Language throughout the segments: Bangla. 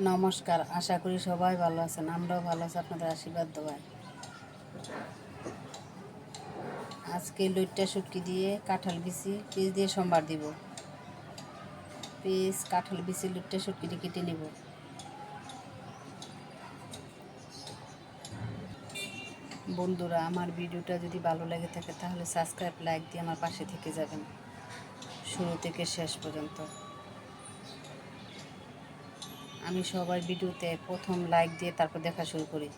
নমস্কার, আশা করি সবাই ভালো আছেন। আমরাও ভালো আছি, আপনাদের আশীর্বাদ দেওয়ায় আজকে লইট্টা শুটকি দিয়ে কাঁঠাল বিচি, পিস দিয়ে সোমবার দিব। পিস, কাঁঠাল বিচি, লইট্টা শুটকিটি কেটে নেব। বন্ধুরা, আমার ভিডিওটা যদি ভালো লেগে থাকে, তাহলে সাবস্ক্রাইব, লাইক দিয়ে আমার পাশে থেকে যাবেন। শুরু থেকে শেষ পর্যন্ত। আমি সবার ভিডিওতে প্রথম লাইক দিয়ে তারপর দেখা শুরু করি।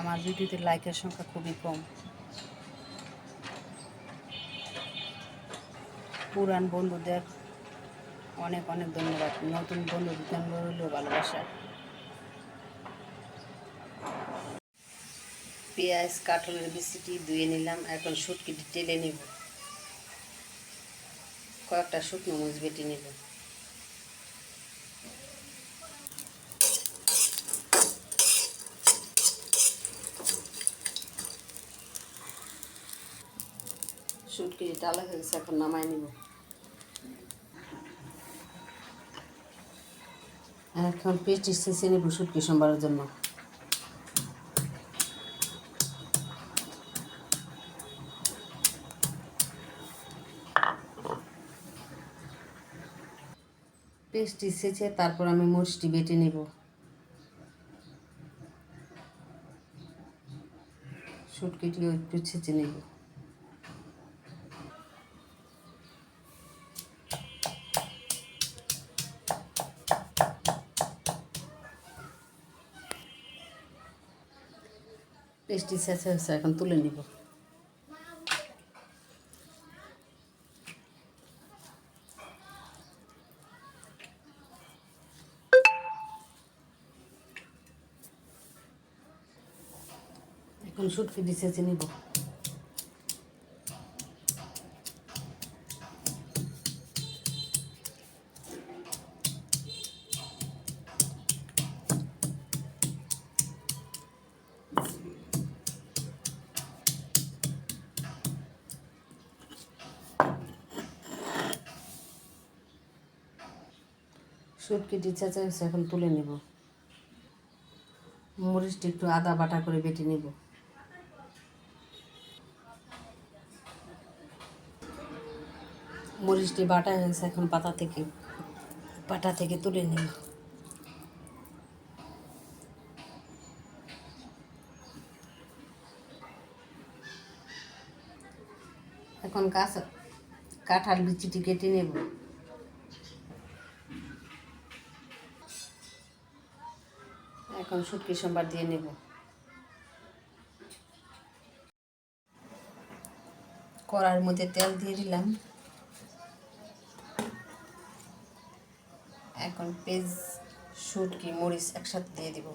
আমার ভিডিওতে লাইকের সংখ্যা খুবই কম। পুরান বন্ধুদের অনেক অনেক ধন্যবাদ। নতুন বন্ধুদের জন্য রইল ভালোবাসা। পেঁয়াজ, কাঠলের বিচিটি ধুয়ে নিলাম, এখন শুটকিটি টেলে নিব। কয়েকটা শুকনো মরিচ বেটে নেব। শুটকিটি ডালা হয়ে গেছে, এখন নামাই নিব। এখন পেস্টি শেষে নেব শুটকি সোমবারের জন্য। পেস্টটি সেচে তারপর আমি মরিচটি বেটে নেব। শুটকিটিও একটু ছেঁচে নেব। পেস্টটি শেষ হয়েছে এখন তুলে নিব এখন শুটকি ছেঁচে নিব শুটকিটি চেঁচা হয়েছে এখন তুলে নেব। মরিচটি একটু আদা বাটা করে বেটে নেব। মরিচটি বাটা হয়েছে এখন পাতা থেকে পাতা থেকে তুলে নেব। এখন কাঁচ কাঁঠাল বিচিটি কেটে নেব। এখন শুটকি সোমবার দিয়ে নেব। কড়ার মধ্যে তেল দিয়ে দিলাম। এখন পেঁয়াজ শুটকি মরিচ একসাথে দিয়ে দিব।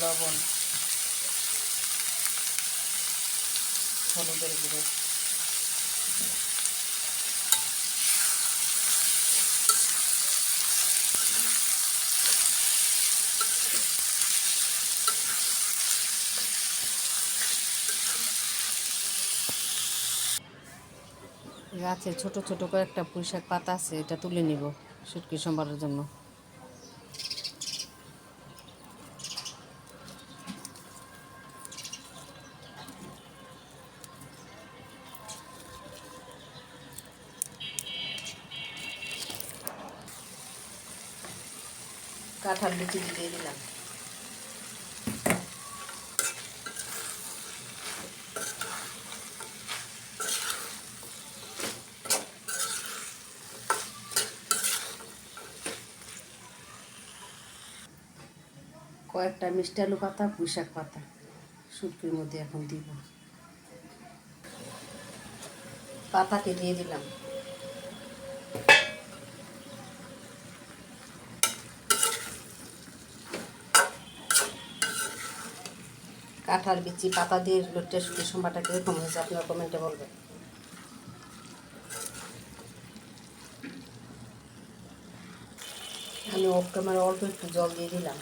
লবণ। গুঁড়ো। গাছে ছোট ছোট কয়েকটা পুঁইশাক পাতা আছে এটা তুলে নিব শুটকি সোমবারের জন্য। কাঁঠাল বিচি দিয়ে দিলাম। কয়েকটা মিষ্টি আলু পাতা, পুঁইশাক পাতা শুটকির মধ্যে এখন দিব। পাতাকে দিয়ে দিলাম। কাঁঠাল, বিচি, পাতা দিয়ে লোটটা শুটি সম্বাটা কীরকম হয়েছে, আপনারা কমেন্টে বলবেন। আমি ক্যামেরা অল্প একটু জল দিয়ে দিলাম।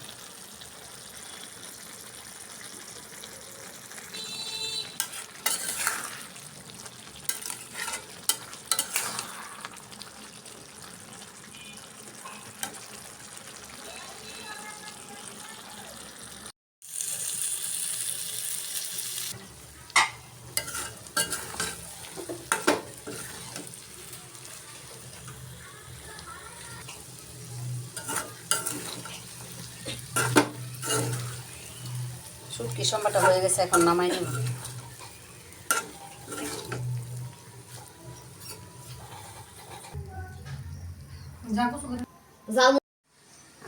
শুটকি সম্বাটা হয়ে গেছে এখন নামাই নেব।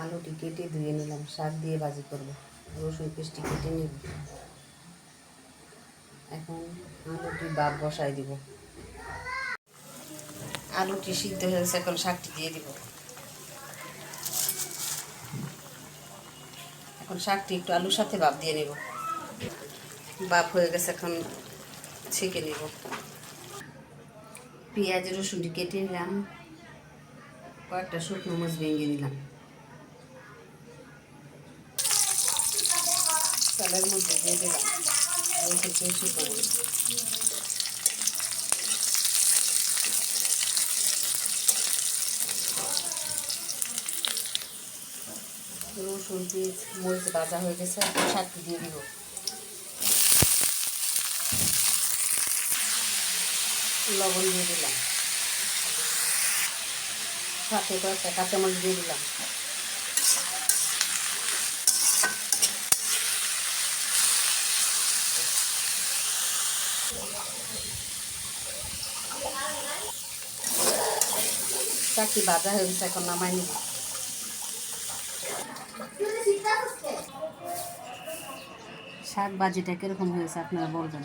আলুটি কেটে ধুয়ে নিলাম শাক দিয়ে বাজি করব। রসুন পেস্টটি কেটে নিব। এখন আলুটি বাদ বসাই দিব। আলুটি সিদ্ধ হয়েছে এখন শাকটি দিয়ে দিব। এখন শাকটি একটু আলুর সাথে বাপ দিয়ে নেব। বাপ হয়ে গেছে, এখন ছেঁকে নেব। পেঁয়াজ রসুনটি কেটে নিলাম। কয়েকটা শুকনো মাছ ভেঙে নিলাম। চালের মধ্যে দিয়ে দিলাম। রসুন রসুন পেঁয়াজ মরিচ ভাজা হয়ে গেছে শাকটি দিয়ে দিব। লবণ দিয়ে দিলাম। সাথে কয়েকটা কাঁচামরিচ দিয়ে দিলাম। চাকরি ভাজা হয়ে গেছে, এখন নামাই নিব। শাক বাজিটা কীরকম হয়েছে আপনারা বলবেন?